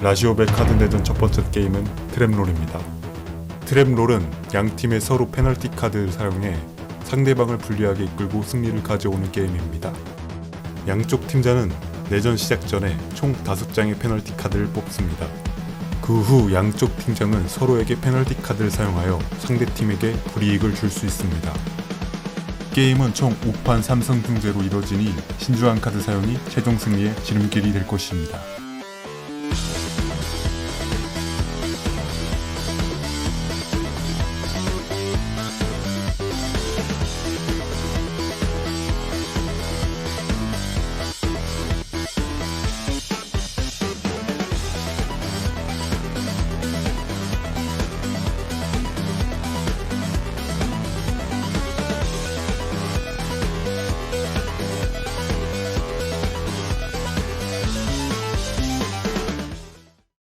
라시오벨 카드 내전 첫 번째 게임은 트랩롤입니다. 트랩롤은 양 팀의 서로 페널티 카드를 사용해 상대방을 불리하게 이끌고 승리를 가져오는 게임입니다. 양쪽 팀자는 내전 시작 전에 총 5장의 페널티 카드를 뽑습니다. 그 후 양쪽 팀장은 서로에게 페널티 카드를 사용하여 상대 팀에게 불이익을 줄 수 있습니다. 게임은 총 5판 3승 승제로 이뤄지니 신중한 카드 사용이 최종 승리의 지름길이 될 것입니다.